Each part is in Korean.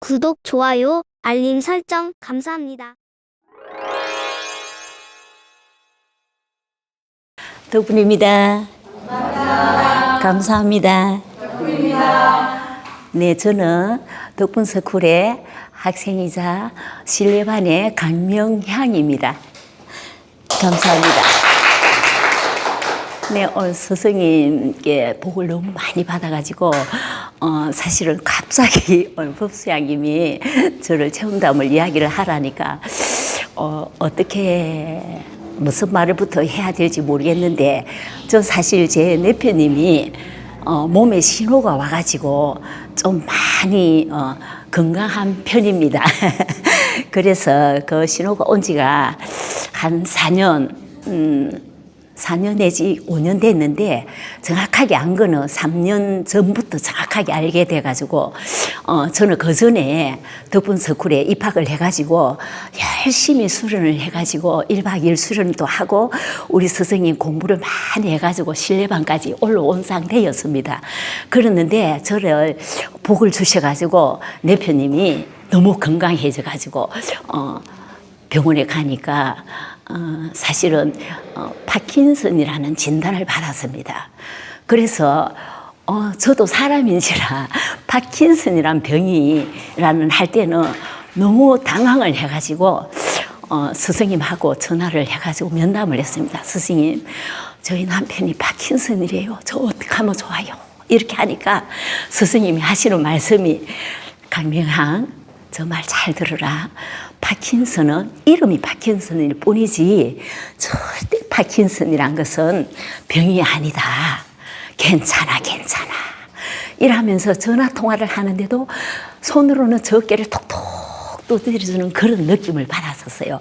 구독, 좋아요, 알림 설정 감사합니다. 덕분입니다. 감사합니다. 네, 저는 덕분 스쿨의 학생이자 실내반의 강명향입니다. 감사합니다. 네, 오늘 스승님께 복을 너무 많이 받아가지고, 어, 사실은 갑자기 법수양님이 저를 체험담을 이야기를 하라니까, 어, 어떻게, 무슨 말을부터 해야 될지 모르겠는데, 저 사실 제 내표님이 어, 몸에 신호가 와가지고 좀 많이 어, 건강한 편입니다. 그래서 그 신호가 온 지가 한 4년, 음, 4년 내지 5년 됐는데 정확하게 안 거는 3년 전부터 정확하게 알게 돼가지고 어, 저는 그 전에 덕분 서쿨에 입학을 해가지고 열심히 수련을 해가지고 1박 2일 수련도 하고 우리 스승님 공부를 많이 해가지고 실내반까지 올라온 상태였습니다. 그랬는데 저를 복을 주셔가지고 내표님이 너무 건강해져가지고 어, 병원에 가니까 어, 사실은 어, 파킨슨이라는 진단을 받았습니다. 그래서 어, 저도 사람인지라 파킨슨이란 병이라는 할 때는 너무 당황을 해가지고 어, 스승님하고 전화를 해가지고 면담을 했습니다. 스승님, 저희 남편이 파킨슨이래요. 저 어떻게 하면 좋아요? 이렇게 하니까 스승님이 하시는 말씀이 강명항, 저 말 잘 들으라. 파킨슨은 이름이 파킨슨일 뿐이지 절대 파킨슨이란 것은 병이 아니다. 괜찮아, 괜찮아. 이러면서 전화 통화를 하는데도 손으로는 저 어깨를 톡톡 두드려주는 그런 느낌을 받았었어요.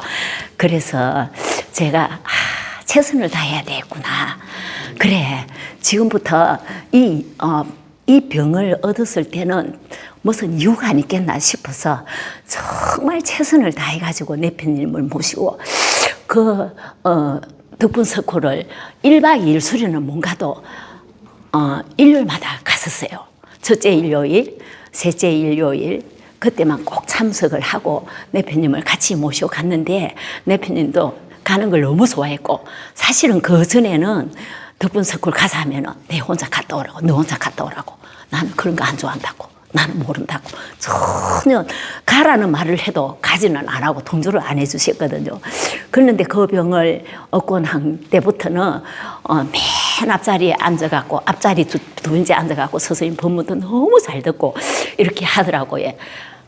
그래서 제가 아, 최선을 다해야 되겠구나. 그래, 지금부터 이, 어, 이 병을 얻었을 때는 무슨 이유가 있겠나 싶어서 정말 최선을 다해가지고 내편님을 모시고 그, 어, 덕분 석호를 1박 2일 수련은 못 가도 어, 일요일마다 갔었어요. 첫째 일요일, 셋째 일요일, 그때만 꼭 참석을 하고 내편님을 같이 모시고 갔는데 내편님도 가는 걸 너무 좋아했고 사실은 그 전에는 덕분 석굴 가서 하면은 내 혼자 갔다 오라고, 너 혼자 갔다 오라고. 나는 그런 거 안 좋아한다고. 나는 모른다고. 전혀 가라는 말을 해도 가지는 안 하고 동조를 안 해주셨거든요. 그런데 그 병을 얻고 난 때부터는 어, 맨 앞자리에 앉아갖고 앞자리 두, 두 번째 앉아갖고 선생님 법문도 너무 잘 듣고 이렇게 하더라고요.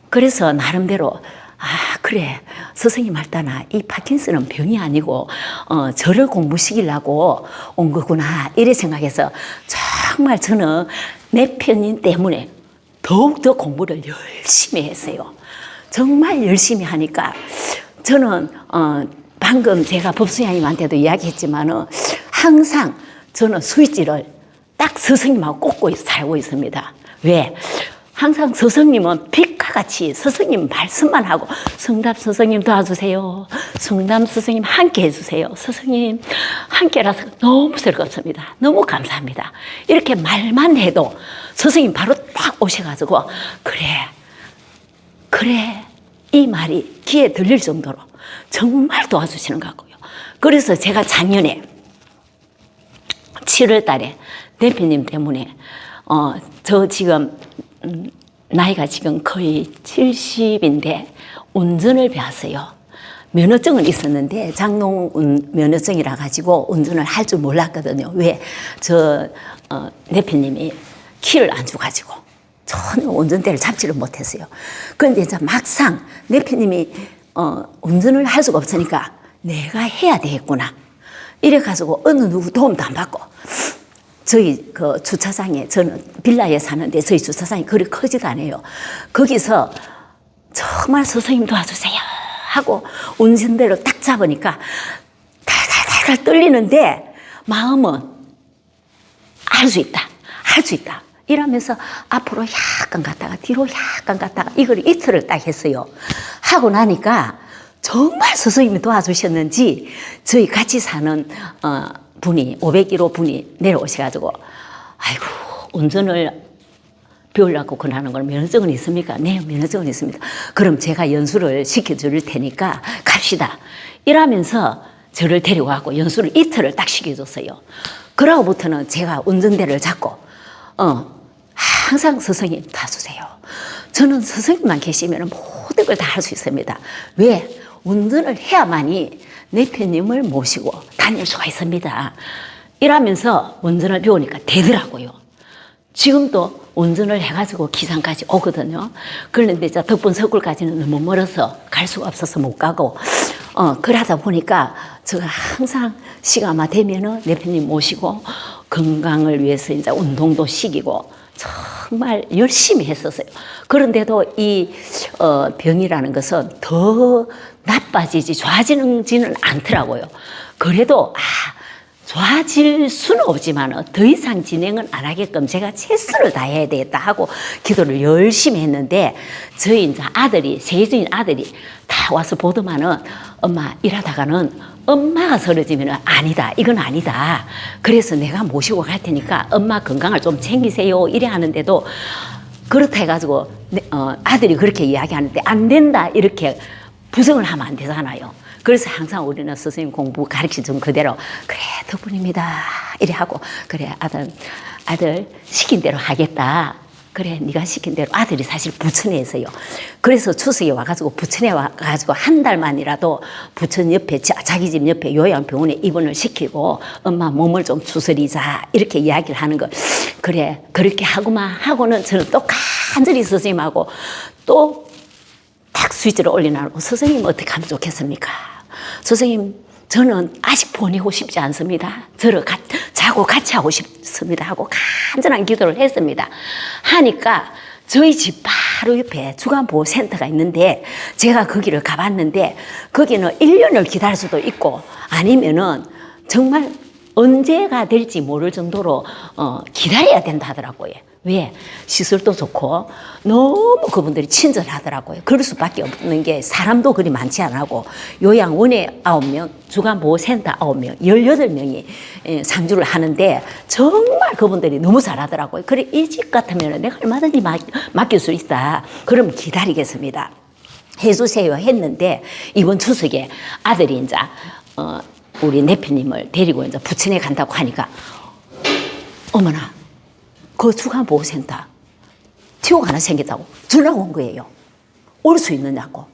그래서 나름대로 아 그래 선생님 말따나 이 파킨슨은 병이 아니고 어, 저를 공부시키려고 온 거구나 이래 생각해서 정말 저는 내 편인 때문에 더욱더 공부를 열심히 했어요. 정말 열심히 하니까 저는 어, 방금 제가 법수양님한테도 이야기했지만은 항상 저는 스위치를 딱 스승님하고 꽂고 살고 있습니다. 왜? 항상 스승님은 빛과 같이 스승님 말씀만 하고 성답 스승님 도와주세요. 성담 스승님 함께 해주세요. 스승님 함께라서 너무 즐겁습니다. 너무 감사합니다. 이렇게 말만 해도 스승님 바로 딱 오셔가지고 그래 그래 이 말이 귀에 들릴 정도로 정말 도와주시는 것 같고요. 그래서 제가 작년에 7월 달에 대표님 때문에 어, 저 지금 음, 나이가 지금 거의 70인데 운전을 배웠어요. 면허증은 있었는데 장롱 운- 면허증이라 가지고 운전을 할 줄 몰랐거든요. 왜? 저 어, 대표님이 키를 안 줘가지고 전혀 운전대를 잡지를 못했어요. 그런데 이제 막상 대표님이 어, 운전을 할 수가 없으니까 내가 해야 되겠구나. 이래 가지고 어느 누구 도움도 안 받고 저희 그 주차장에 저는 빌라에 사는데 저희 주차장이 그리 크지도 않아요. 거기서 정말 선생님 도와주세요 하고 운전대를 딱 잡으니까 달달달달 떨리는데 마음은 할 수 있다. 할 수 있다. 이러면서 앞으로 약간 갔다가 뒤로 약간 갔다가 이걸 이틀을 딱 했어요. 하고 나니까 정말 스승님이 도와주셨는지 저희 같이 사는 어, 분이 501호 분이 내려오셔가지고 아이고 운전을 배우려고 권하는 건 면허증은 있습니까? 네, 면허증은 있습니다. 그럼 제가 연수를 시켜줄 테니까 갑시다. 이러면서 저를 가고 연수를 이틀을 딱 시켜줬어요. 그러고부터는 제가 운전대를 잡고, 어, 항상 스승님 타주세요. 저는 스승님만 계시면 모든 걸 다 할 수 있습니다. 왜? 운전을 해야만이 내 편님을 모시고 다닐 수가 있습니다. 이러면서 운전을 배우니까 되더라고요. 지금도 운전을 해가지고 기상까지 오거든요. 그런데 이제 덕분 서굴까지는 너무 멀어서 갈 수가 없어서 못 가고, 어, 그러다 보니까 제가 항상 시간만 되면은 내 편님 모시고 건강을 위해서 이제 운동도 시키고 정말 열심히 했었어요. 그런데도 이 어, 병이라는 것은 더 나빠지지 좋아지지는 않더라고요. 그래도 아 좋아질 수는 없지만 더 이상 진행은 안 하게끔 제가 최선을 다해야 되겠다 하고 기도를 열심히 했는데 저희 이제 아들이 세계적인 아들이 다 와서 보더만은 엄마 일하다가는 엄마가 쓰러지면 아니다. 이건 아니다. 그래서 내가 모시고 갈 테니까 엄마 건강을 좀 챙기세요. 이래 하는데도 그렇다 해가지고 내- 어, 아들이 그렇게 이야기하는데 안 된다. 이렇게 부정을 하면 안 되잖아요. 그래서 항상 우리는 선생님 공부 가르쳐 준 그대로 그래 덕분입니다. 이래 하고 그래 아들 아들 시킨 대로 하겠다. 그래 네가 시킨 대로 아들이 사실 부천에 있어요. 그래서 추석에 와가지고 부천에 와가지고 한 달만이라도 부천 옆에 자- 자기 집 옆에 요양병원에 입원을 시키고 엄마 몸을 좀 추스리자 이렇게 이야기를 하는 거 그래 그렇게 하고만 하고는 저는 또 간절히 선생님하고 또 딱 스위치를 올려놔고 선생님 어떻게 하면 좋겠습니까? 선생님 저는 아직 보내고 싶지 않습니다. 저를 가, 자고 같이 하고 싶습니다 하고 간절한 기도를 했습니다. 하니까 저희 집 바로 옆에 주간보호센터가 있는데 제가 거기를 가봤는데 거기는 1년을 기다릴 수도 있고 아니면은 정말 언제가 될지 모를 정도로 어, 기다려야 된다 하더라고요. 왜? 시설도 좋고 너무 그분들이 친절하더라고요. 그럴 수밖에 없는 게 사람도 그리 많지 않고 요양원에 아홉 명 주간보호센터 아홉 명 열여덟 명이 예, 상주를 하는데 정말 그분들이 너무 잘하더라고요. 그래 이 집 같으면 내가 얼마든지 맡, 맡길 수 있다. 그럼 기다리겠습니다. 해주세요 했는데 이번 추석에 아들이 이제 어, 우리 내피님을 데리고 이제 부천에 간다고 하니까 어머나 그 주간보호센터 티오가 하나 생겼다고 전화가 온 거예요. 올 수 있느냐고.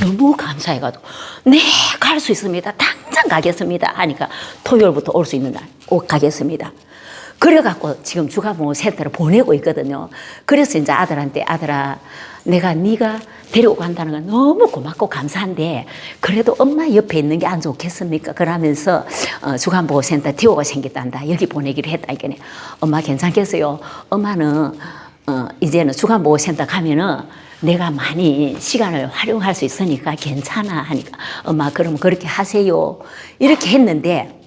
너무 감사해가지고 네 갈 수 있습니다. 당장 가겠습니다. 하니까 토요일부터 올 수 있는 날 오, 가겠습니다. 그래갖고 지금 주간보호 센터를 보내고 있거든요. 그래서 이제 아들한테 아들아 내가 네가 데리고 간다는 건 너무 고맙고 감사한데 그래도 엄마 옆에 있는 게 안 좋겠습니까? 그러면서 어, 주간보호센터 티오가 생겼단다. 여기 보내기로 했다. 이게 엄마 괜찮겠어요? 엄마는 어, 이제는 주간보호센터 가면은 내가 많이 시간을 활용할 수 있으니까 괜찮아 하니까 엄마 그럼 그렇게 하세요. 이렇게 했는데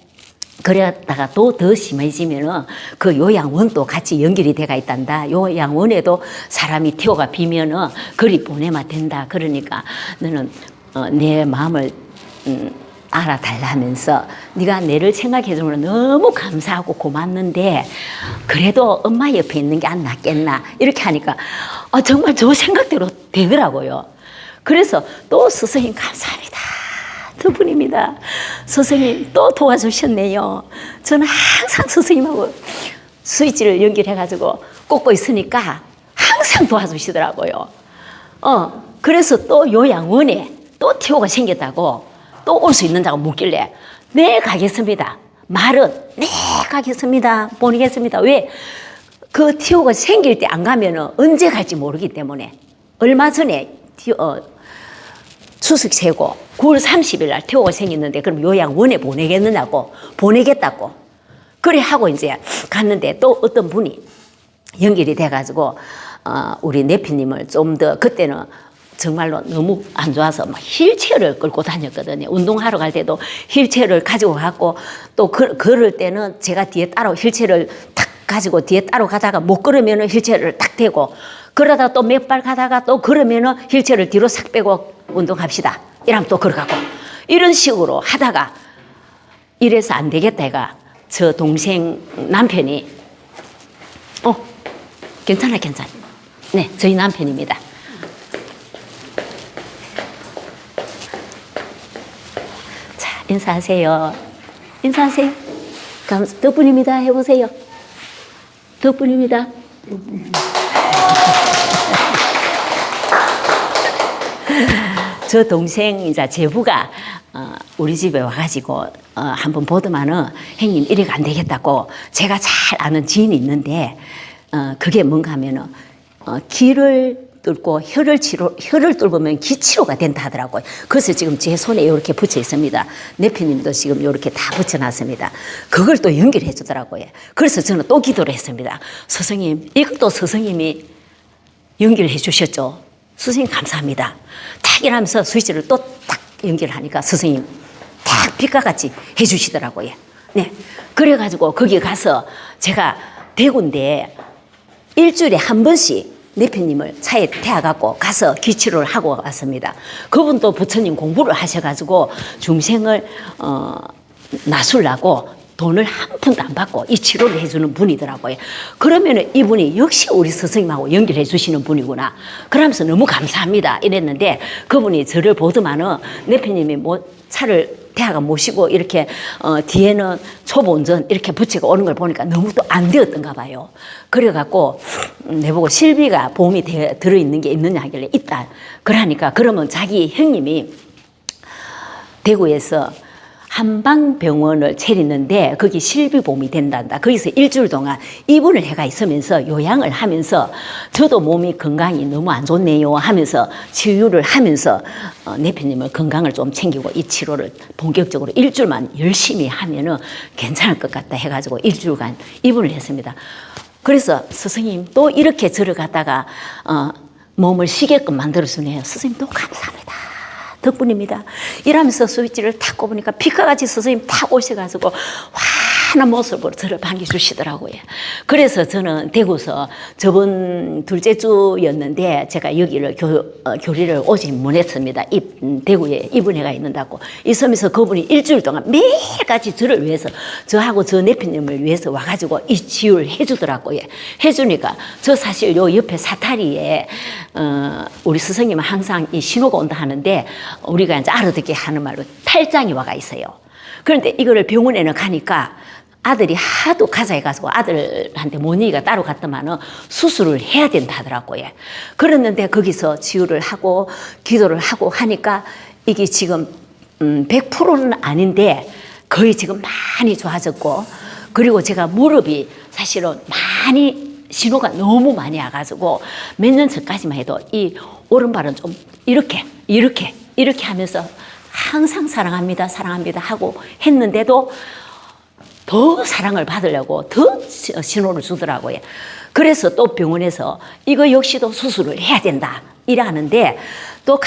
그랬다가 또 더 심해지면은 그 요양원도 같이 연결이 돼가 있단다. 요양원에도 사람이 티오가 비면은 그리 보내면 된다. 그러니까 너는 어, 내 마음을 음, 알아달라면서 네가 내를 생각해 주는 건 너무 감사하고 고맙는데 그래도 엄마 옆에 있는 게 안 낫겠나 이렇게 하니까 어, 정말 저 생각대로 되더라고요. 그래서 또 스승님 감사합니다. 두 분입니다. 스승님 또 도와주셨네요. 저는 항상 스승님하고 스위치를 연결해가지고 꽂고 있으니까 항상 도와주시더라고요. 어, 그래서 또 요양원에 또 티오가 생겼다고 또 올 수 있는다고 묻길래 네 가겠습니다. 말은 네 가겠습니다. 보내겠습니다. 왜? 그 티오가 생길 때 안 가면은 언제 갈지 모르기 때문에 얼마 전에 티, 어, 추석 세고 9월 30일 날 태호가 생겼는데 그럼 요양원에 보내겠느냐고 보내겠다고 그래 하고 이제 갔는데 또 어떤 분이 연결이 돼가지고 어, 우리 내피님을 좀 더 그때는 정말로 너무 안 좋아서 막 휠체어를 끌고 다녔거든요. 운동하러 갈 때도 휠체어를 가지고 갔고 또 그, 걸을 때는 제가 뒤에 따로 휠체어를 탁 가지고 뒤에 따로 가다가 못 걸으면은 휠체어를 탁 대고 그러다 또 몇 발 가다가 또 걸으면은 휠체어를 뒤로 싹 빼고 운동합시다. 이러면 또 걸어가고 이런 식으로 하다가 이래서 안 되겠다 해가 저 동생 남편이 어 괜찮아, 괜찮아. 네, 저희 남편입니다. 자, 인사하세요. 인사하세요. 감, 덕분입니다. 해보세요. 덕분입니다. 저 동생 이제 제부가 어, 우리 집에 와가지고 어, 한번 보더만은 형님 이래가 안 되겠다고 제가 잘 아는 지인이 있는데 어, 그게 뭔가 하면은 어, 기를 뚫고 혀를 치료 혀를 뚫으면 기치료가 된다 하더라고요. 그래서 지금 제 손에 이렇게 붙여 있습니다. 내피님도 지금 이렇게 다 붙여놨습니다. 그걸 또 연결해 주더라고요. 그래서 저는 또 기도를 했습니다. 스승님 이것도 스승님이 연결해 주셨죠. 스승님 감사합니다. 탁 이러면서 스위치를 또딱 연결하니까 스승님 탁 빛과 같이 해 주시더라고요. 네. 그래가지고 거기 가서 제가 대구인데 일주일에 한 번씩 내편님을 차에 태워갖고 가서 기치료를 하고 왔습니다. 그분도 부처님 공부를 하셔가지고 중생을 어, 나술라고 돈을 한 푼도 안 받고 이 치료를 해주는 분이더라고요. 그러면은 이분이 역시 우리 스승님하고 연결해 주시는 분이구나. 그러면서 너무 감사합니다. 이랬는데 그분이 저를 보더만은 내편님이 뭐 차를 대하가 모시고 이렇게 어, 뒤에는 초보 운전 이렇게 붙이고 오는 걸 보니까 너무 또 안 되었던가 봐요. 그래갖고 음, 내보고 실비가 보험이 되- 들어있는 게 있느냐 하길래 있다. 그러니까 그러면 자기 형님이 대구에서 한방병원을 차리는데 거기 실비보험이 된단다. 거기서 일주일 동안 입원을 해가 있으면서 요양을 하면서 저도 몸이 건강이 너무 안 좋네요 하면서 치유를 하면서 어, 내편님을 건강을 좀 챙기고 이 치료를 본격적으로 일주일만 열심히 하면은 괜찮을 것 같다 해가지고 일주일간 입원을 했습니다. 그래서 스승님 또 이렇게 갖다가 어, 몸을 쉬게끔 만들어주네요. 스승님 또 감사합니다. 덕분입니다. 이러면서 스위치를 탁 꼽으니까 피카 같이 스승님 탁 오셔가지고 환한 모습으로 저를 반겨주시더라고요. 그래서 저는 대구서 저번 둘째 주였는데 제가 여기를 교, 어, 교리를 오지 못했습니다. 입, 음, 대구에 입은혜가 있는다고. 있으면서 그분이 일주일 동안 매일같이 저를 위해서 저하고 저 내편님을 위해서 와가지고 이 치유를 해주더라고요. 해주니까 저 사실 요 옆에 사타리에 어, 우리 스승님은 항상 이 신호가 온다 하는데 우리가 이제 알아듣게 하는 말로 탈장이 와가 있어요. 그런데 이거를 병원에는 가니까 아들이 하도 가자 해가지고 아들한테 모니가 따로 갔더만은 수술을 해야 된다 하더라고요. 그랬는데 거기서 치유를 하고 기도를 하고 하니까 이게 지금 음, 100%는 아닌데 거의 지금 많이 좋아졌고 그리고 제가 무릎이 사실은 많이 신호가 너무 많이 와가지고 몇 년 전까지만 해도 이 오른발은 좀 이렇게 이렇게 이렇게 하면서 항상 사랑합니다 사랑합니다 하고 했는데도 더 사랑을 받으려고 더 시- 신호를 주더라고요. 그래서 또 병원에서 이거 역시도 수술을 해야 된다. 이러는데 또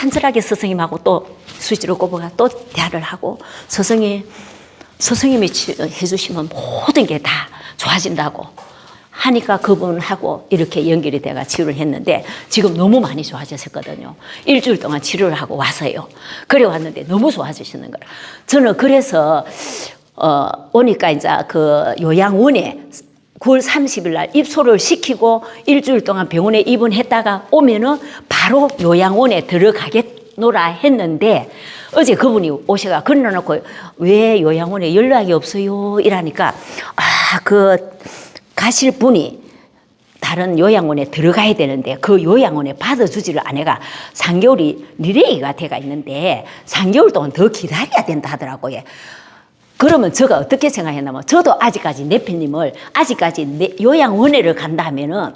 간절하게 스승님하고 또 수지로 꼽아가 또 대화를 하고 스승이 스승님이 치- 해주시면 모든 게 다 좋아진다고 하니까 그분하고 이렇게 연결이 돼가 치료를 했는데 지금 너무 많이 좋아졌었거든요. 일주일 동안 치료를 하고 와서요. 그래 왔는데 너무 좋아지시는 거라. 저는 그래서 어 오니까 이제 그 요양원에 9월 30일 날 입소를 시키고 일주일 동안 병원에 입원했다가 오면은 바로 요양원에 들어가겠노라 했는데 어제 그분이 오셔가 건너놓고 왜 요양원에 연락이 없어요? 이러니까 아, 그 가실 분이 다른 요양원에 들어가야 되는데 그 요양원에 받아주지를 않아가 3개월이 리레이가 돼가 있는데 3개월 동안 더 기다려야 된다 하더라고요. 그러면 제가 어떻게 생각했냐면 저도 아직까지 내피님을 아직까지 내 요양원에를 간다 하면은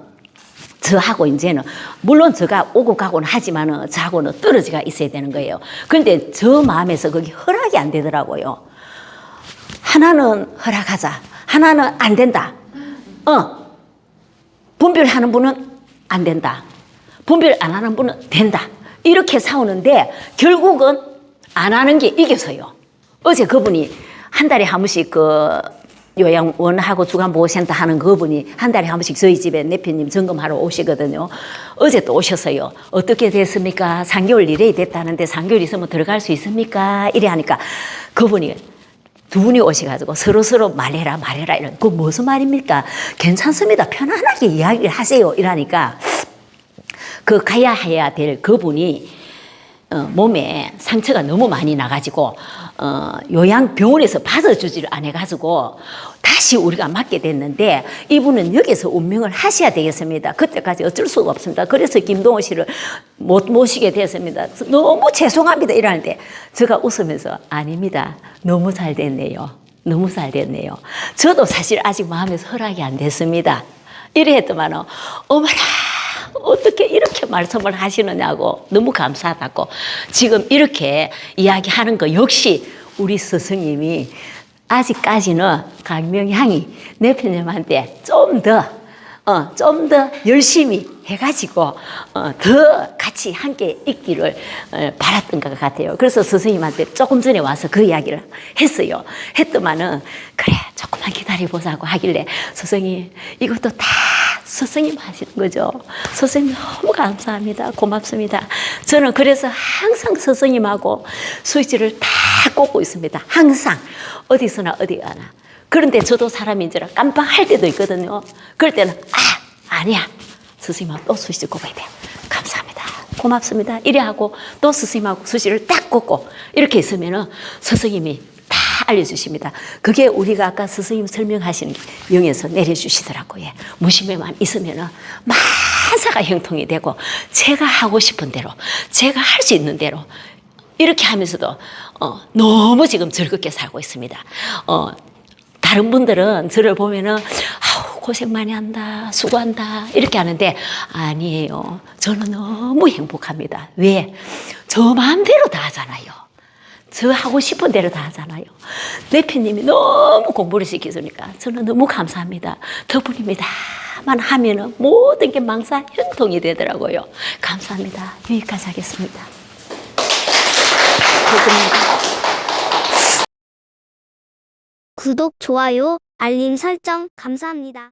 저하고 이제는 물론 제가 오고 가고는 하지만은 저하고는 떨어지가 있어야 되는 거예요. 그런데 저 마음에서 그게 허락이 안 되더라고요. 하나는 허락하자. 하나는 안 된다. 어. 분별하는 분은 안 된다. 분별 안 하는 분은 된다. 이렇게 싸우는데 결국은 안 하는 게 이겨서요. 어제 그분이 한 달에 한 번씩 그 요양원하고 주간보호센터 하는 그분이 한 달에 한 번씩 저희 집에 내편님 점검하러 오시거든요. 어제 또 오셨어요. 어떻게 됐습니까? 3개월 일이 됐다는데 3개월 있으면 들어갈 수 있습니까? 이래 하니까 그분이 두 분이 오셔가지고 서로서로 말해라, 말해라, 이런, 그 무슨 말입니까? 괜찮습니다. 편안하게 이야기를 하세요. 이러니까, 그 가야 해야 될 그분이, 어, 몸에 상처가 너무 많이 나가지고, 어, 요양 병원에서 받아주지를 안 해가지고, 다시 우리가 맡게 됐는데, 이분은 여기서 운명을 하셔야 되겠습니다. 그때까지 어쩔 수가 없습니다. 그래서 김동호 씨를 못 모시게 됐습니다. 너무 죄송합니다. 이러는데, 제가 웃으면서, 아닙니다. 너무 잘 됐네요. 너무 잘 됐네요. 저도 사실 아직 마음에서 허락이 안 됐습니다. 이래 했더만은, 어머나! 어떻게 이렇게 말씀을 하시느냐고 너무 감사하다고 지금 이렇게 이야기하는 거 역시 우리 스승님이 아직까지는 강명향이 내편님한테 좀 더, 어, 좀 더 열심히 해가지고, 어, 더 같이 함께 있기를 어, 바랐던 것 같아요. 그래서 스승님한테 조금 전에 와서 그 이야기를 했어요. 했더만은, 그래, 조금만 기다려보자고 하길래, 스승님, 이것도 다 스승님 하시는 거죠. 스승님 너무 감사합니다. 고맙습니다. 저는 그래서 항상 스승님하고 수지를 다 꽂고 있습니다. 항상 어디서나 어디 가나. 그런데 저도 사람인지라 깜빡할 때도 있거든요. 그럴 때는 아 아니야 스승님하고 또 수지 꽂아야 돼요. 감사합니다. 고맙습니다. 이래 하고 또 스승님하고 수지를 딱 꽂고 이렇게 있으면은 스승님이 다 알려주십니다. 그게 우리가 아까 스승님 설명하시는 게 영에서 내려주시더라고요. 예. 무심에만 있으면은 만사가 형통이 되고 제가 하고 싶은 대로 제가 할 수 있는 대로 이렇게 하면서도 어, 너무 지금 즐겁게 살고 있습니다. 어, 다른 분들은 저를 보면은 아우 고생 많이 한다 수고한다 이렇게 하는데 아니에요 저는 너무 행복합니다 왜 저 마음대로 다 하잖아요 저 하고 싶은 대로 다 하잖아요. 대표님이 너무 공부를 시키니까 저는 너무 감사합니다. 덕분입니다만 하면은 모든 게 망사 형통이 되더라고요. 감사합니다. 여기까지 하겠습니다. 구독, 좋아요, 알림 설정 감사합니다.